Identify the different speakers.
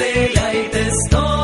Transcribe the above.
Speaker 1: de la y.